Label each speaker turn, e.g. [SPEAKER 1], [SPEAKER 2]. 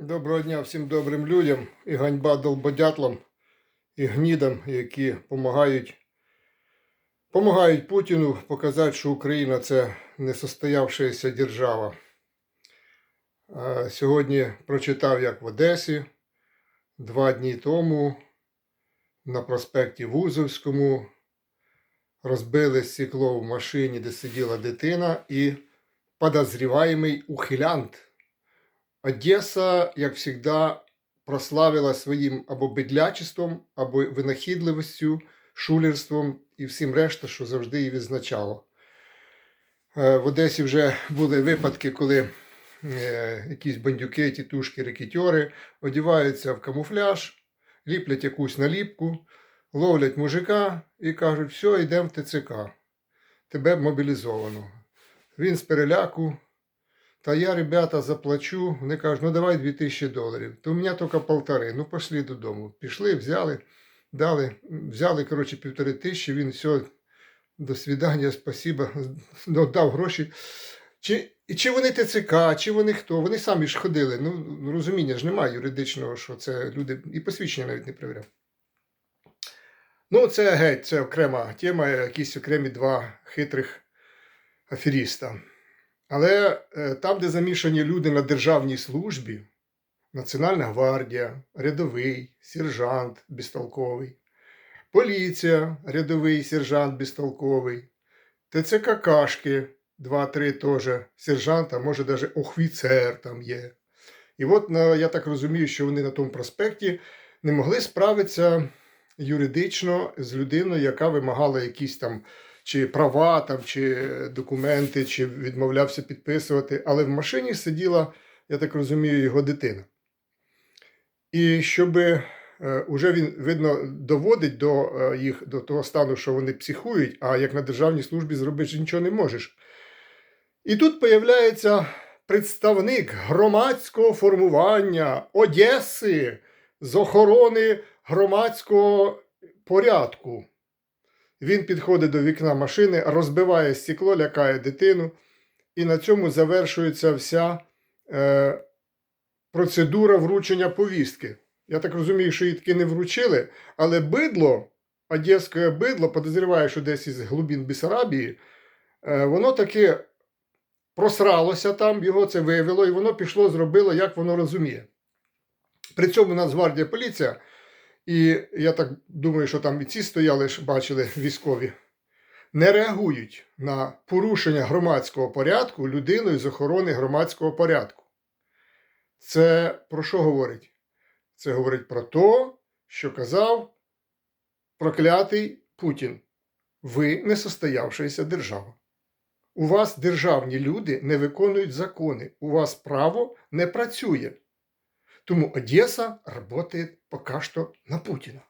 [SPEAKER 1] Доброго дня всім добрим людям і ганьба долбодятлам і гнідам, які допомагають, помагають Путіну показати, що Україна це несостоявшаяся держава. Сьогодні прочитав, як в Одесі два дні тому на проспекті Вузовському розбили стекло в машині, де сиділа дитина, і подозріваємий ухилянт. Одеса, як завжди, прославила своїм або бедлячеством, або винахідливістю, шулерством і всім решта, що завжди її відзначало. Е, В Одесі вже були випадки, коли е, якісь бандюки, тітушки, рекетьори одіваються в камуфляж, ліплять якусь наліпку, ловлять мужика і кажуть, все, йдемо в ТЦК. Тебе мобілізовано. Він з переляку. Та я, ребята, заплачу. Вони кажуть, ну давай 2000 доларів. То у мене тільки полтори. Ну, пішли додому. Пішли, взяли, дали, взяли, коротше, півтори тисячі, він все, до свидання, спасіба, дав гроші. Чи, чи вони ТЦК, чи вони хто? Вони самі ж ходили. Ну, розуміння ж немає юридичного, що це люди і посвідчення навіть не перевіряв. Ну, це геть, це окрема тема, якісь окремі два хитрих аферіста. Але е, там, де замішані люди на державній службі, Національна гвардія, рядовий, сержант безтолковий, поліція, рядовий сержант безтолковий, ТЦК Кашки, 2-3 теж сержант, може навіть офіцер там є. І от я так розумію, що вони на тому проспекті не могли справитися юридично з людиною, яка вимагала якісь там чи права, там, чи документи, чи відмовлявся підписувати. Але в машині сиділа, я так розумію, його дитина. І щоб е, уже він, видно, доводить до е, їх до того стану, що вони психують, а як на державній службі зробити нічого не можеш. І тут появляється представник громадського формування Одеси з охорони громадського порядку. Він підходить до вікна машини, розбиває стекло, лякає дитину, і на цьому завершується вся е, процедура вручення повістки. Я так розумію, що її таки не вручили, але бидло, одеське бидло, подозріваю, що десь із глибин Бесарабії, е, воно таки просралося там, його це вивело, і воно пішло, зробило, як воно розуміє. При цьому Нацгвардія поліція. І я так думаю, що там і ці стояли, бачили військові, не реагують на порушення громадського порядку людиною з охорони громадського порядку. Це про що говорить? Це говорить про те, що казав проклятий Путін. Ви не состоявшаяся держава. У вас державні люди не виконують закони, у вас право не працює. Тому Одеса работает пока что на Путіна.